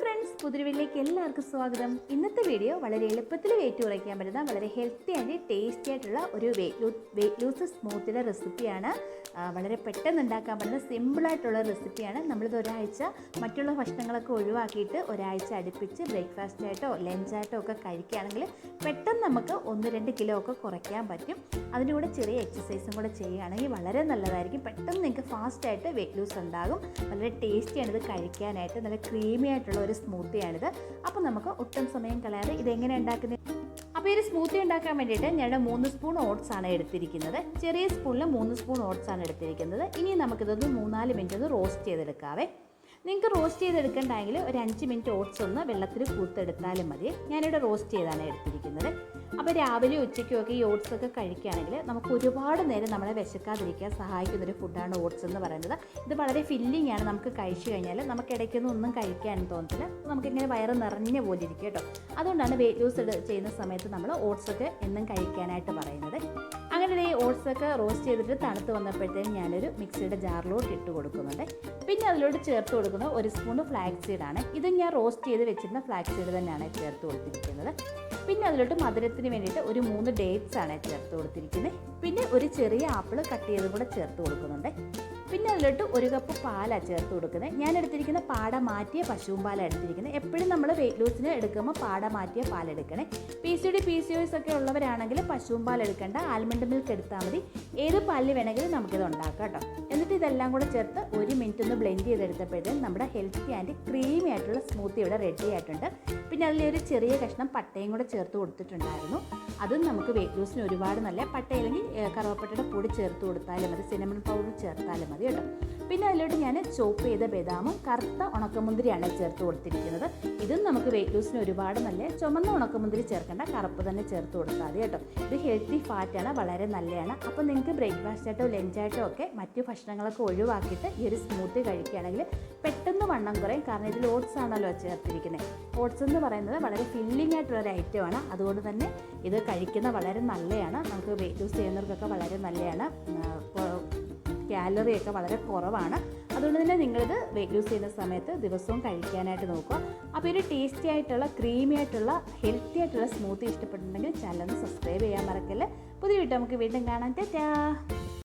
Friends പുതിരുവിലേക്ക് എല്ലാവർക്കും സ്വാഗതം. ഇന്നത്തെ വീഡിയോ വളരെ എളുപ്പത്തിൽ വെയിറ്റ് കുറയ്ക്കാൻ പറ്റുന്ന വളരെ ഹെൽത്തി ആൻഡ് ടേസ്റ്റി ആയിട്ടുള്ള ഒരു വെയിറ്റ് വെയിറ്റ് ലൂസ് സ്മൂത്തിയുടെ റെസിപ്പിയാണ് വളരെ പെട്ടെന്ന് ഉണ്ടാക്കാൻ പറ്റുന്ന സിമ്പിളായിട്ടുള്ള റെസിപ്പിയാണ് നമ്മളിത് ഒരാഴ്ച മറ്റുള്ള ഭക്ഷണങ്ങളൊക്കെ ഒഴിവാക്കിയിട്ട് ഒരാഴ്ച അടുപ്പിച്ച് ബ്രേക്ക്ഫാസ്റ്റായിട്ടോ ലഞ്ചായിട്ടോ ഒക്കെ കഴിക്കുകയാണെങ്കിൽ പെട്ടെന്ന് നമുക്ക് ഒന്ന് രണ്ട് കിലോ ഒക്കെ കുറയ്ക്കാൻ പറ്റും. അതിന്റെ കൂടെ ചെറിയ എക്സസൈസും കൂടെ ചെയ്യുകയാണെങ്കിൽ വളരെ നല്ലതായിരിക്കും. പെട്ടെന്ന് നിങ്ങൾക്ക് ഫാസ്റ്റായിട്ട് വെയിറ്റ് ലൂസ് ഉണ്ടാകും. വളരെ ടേസ്റ്റിയാണ് ഇത് കഴിക്കാനായിട്ട്. നല്ല ക്രീമി ആയിട്ടുള്ള ഒരു സ്മൂത്തിയാണിത്. അപ്പോൾ നമുക്ക് ഒട്ടും സമയം കളയാതെ ഇതെങ്ങനെ ഉണ്ടാക്കുന്നത്? അപ്പോൾ ഈ ഒരു സ്മൂത്തി ഉണ്ടാക്കാൻ വേണ്ടിയിട്ട് ഞാൻ മൂന്ന് സ്പൂൺ ഓട്സ് ആണ് എടുത്തിരിക്കുന്നത്. ചെറിയ സ്പൂണിൽ മൂന്ന് സ്പൂൺ ഓട്സ് ആണ് എടുത്തിരിക്കുന്നത്. ഇനി നമുക്കിതൊന്ന് മൂന്നാൽ മിനിറ്റ് ഒന്ന് റോസ്റ്റ് ചെയ്തെടുക്കാവേ. നിങ്ങൾക്ക് റോസ്റ്റ് ചെയ്തെടുക്കണ്ടെങ്കിൽ ഒരു അഞ്ച് മിനിറ്റ് ഓട്സ് ഒന്ന് വെള്ളത്തിൽ കൂത്തെടുത്താലും മതി. ഞാനിവിടെ റോസ്റ്റ് ചെയ്താണ് എടുത്തിരിക്കുന്നത്. അപ്പോൾ രാവിലെ ഉച്ചയ്ക്കും ഒക്കെ ഈ ഓട്സ് ഒക്കെ കഴിക്കുകയാണെങ്കിൽ നമുക്ക് ഒരുപാട് നേരം നമ്മളെ വിശക്കാതിരിക്കാൻ സഹായിക്കുന്ന ഒരു ഫുഡാണ് ഓട്സ് എന്ന് പറയുന്നത്. ഇത് വളരെ ഫില്ലിംഗ് ആണ്. നമുക്ക് കഴിച്ചു കഴിഞ്ഞാൽ നമുക്ക് ഇടയ്ക്കൊന്നും ഒന്നും കഴിക്കാൻ തോന്നത്തില്ല. നമുക്കിങ്ങനെ വയറ് നിറഞ്ഞ പോലെ ഇരിക്കും കേട്ടോ. അതുകൊണ്ടാണ് വെയിറ്റ് ലൂസ് ചെയ്യുന്ന സമയത്ത് നമ്മൾ ഓട്സ് ഒക്കെ എന്നും കഴിക്കാനായിട്ട് പറയുന്നത്. അങ്ങനെ ഈ ഓട്സ് ഒക്കെ റോസ്റ്റ് ചെയ്തിട്ട് തണുത്ത് വന്നപ്പോഴത്തേക്കും ഞാനൊരു മിക്സിയുടെ ജാറിലോട്ട് ഇട്ട് കൊടുക്കുന്നുണ്ട്. പിന്നെ അതിലോട്ട് ചേർത്ത് കൊടുക്കുന്നത് ഒരു സ്പൂൺ ഫ്ലാക്സ് സീഡാണ് ഇത് ഞാൻ റോസ്റ്റ് ചെയ്ത് വെച്ചിരുന്ന ഫ്ലാക്സ് സീഡ് തന്നെയാണ് ചേർത്ത് കൊടുത്തിരിക്കുന്നത്. പിന്നെ അതിലോട്ട് മധുരത്തിന് വേണ്ടിയിട്ട് ഒരു മൂന്ന് ഡേറ്റ്സ് ആണ് ചേർത്ത് കൊടുത്തിരിക്കുന്നത് പിന്നെ ഒരു ചെറിയ ആപ്പിൾ കട്ട് ചെയ്തും കൂടെ ചേർത്ത് കൊടുക്കുന്നുണ്ട്. പിന്നെ അതിലോട്ട് ഒരു കപ്പ് പാലാണ് ചേർത്ത് കൊടുക്കുന്നത്. ഞാൻ എടുത്തിരിക്കുന്ന പാട മാറ്റിയ പശുവും പാലാണ് എടുത്തിരിക്കുന്നത്. എപ്പോഴും നമ്മൾ വെയിറ്റ് ലൂസിന് എടുക്കുമ്പോൾ പാട മാറ്റിയ പാലെടുക്കണേ P C D P C O S ഒക്കെ ഉള്ളവരാണെങ്കിൽ പശുവും പാൽ എടുക്കേണ്ട. ആൽമണ്ട് മിൽക്ക് എടുത്താൽ മതി. ഏത് പാലിൽ വേണമെങ്കിലും നമുക്കിത് ഉണ്ടാക്കാം കേട്ടോ. എന്നിട്ട് ഇതെല്ലാം കൂടെ ചേർത്ത് ഒരു മിനിറ്റ് ഒന്ന് ബ്ലെൻഡ് ചെയ്തെടുത്തപ്പോഴത്തേക്കും നമ്മുടെ ഹെൽത്തി ആൻഡ് ക്രീമി ആയിട്ടുള്ള സ്മൂത്തി ഇവിടെ റെഡി ആയിട്ടുണ്ട്. പിന്നെ അതിലൊരു ചെറിയ കഷ്ണം പട്ടയും കൂടെ ചേർത്ത് കൊടുത്തിട്ടുണ്ടായിരുന്നു. അതും നമുക്ക് വെയിറ്റ് ലൂസിന് ഒരുപാട് നല്ല പട്ട അല്ലെങ്കിൽ കറുവപ്പട്ടയുടെ പൊടി ചേർത്ത് കൊടുത്താലും മതി. സിനമൺ പൗഡർ ചേർത്താലും മതി. കേട്ടോ. പിന്നെ അതിലോട്ട് ഞാൻ ചോപ്പ് ചെയ്ത ബദാമും കറുത്ത ഉണക്കമുന്തിരിയാണ് ചേർത്ത് കൊടുത്തിരിക്കുന്നത്. ഇതും നമുക്ക് വെയിറ്റ് ലൂസിന് ഒരുപാട് നല്ല? ചുമന്ന ഉണക്കമുന്തിരി ചേർക്കേണ്ട കറുപ്പ് തന്നെ ചേർത്ത് കൊടുത്താൽ മതി കേട്ടോ. ഇത് ഹെൽത്തി ഫാറ്റാണ് വളരെ നല്ലതാണ് അപ്പോൾ നിങ്ങൾക്ക് ബ്രേക്ക്ഫാസ്റ്റായിട്ടോ ലഞ്ചായിട്ടോ ഒക്കെ മറ്റു ഭക്ഷണങ്ങളൊക്കെ ഒഴിവാക്കിയിട്ട് ഈ ഒരു സ്മൂത്തി കഴിക്കുകയാണെങ്കിൽ പെട്ടെന്ന് വണ്ണം കുറയും. കാരണം ഇതിൽ ഓട്സ് ആണല്ലോ ചേർത്തിരിക്കുന്നത് ഓട്സ് എന്ന് പറയുന്നത് വളരെ ഫില്ലിംഗ് ആയിട്ടുള്ള ഒരു ഐറ്റമാണ് അതുകൊണ്ട് തന്നെ ഇത് കഴിക്കുന്ന വളരെ നല്ലതാണ് നമുക്ക് വെയിറ്റ് ലൂസ് ചെയ്യുന്നവർക്കൊക്കെ വളരെ നല്ലതാണ് കാലറി ഒക്കെ വളരെ കുറവാണ്. അതുകൊണ്ട് തന്നെ നിങ്ങളിത് വെയിറ്റ് ലൂസ് ചെയ്യുന്ന സമയത്ത് ദിവസവും കഴിക്കാനായിട്ട് നോക്കുക. അപ്പോൾ ഒരു ടേസ്റ്റി ആയിട്ടുള്ള ക്രീമി ആയിട്ടുള്ള ഹെൽത്തി ആയിട്ടുള്ള സ്മൂത്തി ഇഷ്ടപ്പെട്ടിട്ടുണ്ടെങ്കിൽ ചാനൽ ഒന്ന് സബ്സ്ക്രൈബ് ചെയ്യാൻ മറക്കല്ലേ. പുതിയ വീട്ടിൽ നമുക്ക് വീണ്ടും കാണാൻ ടാറ്റാ!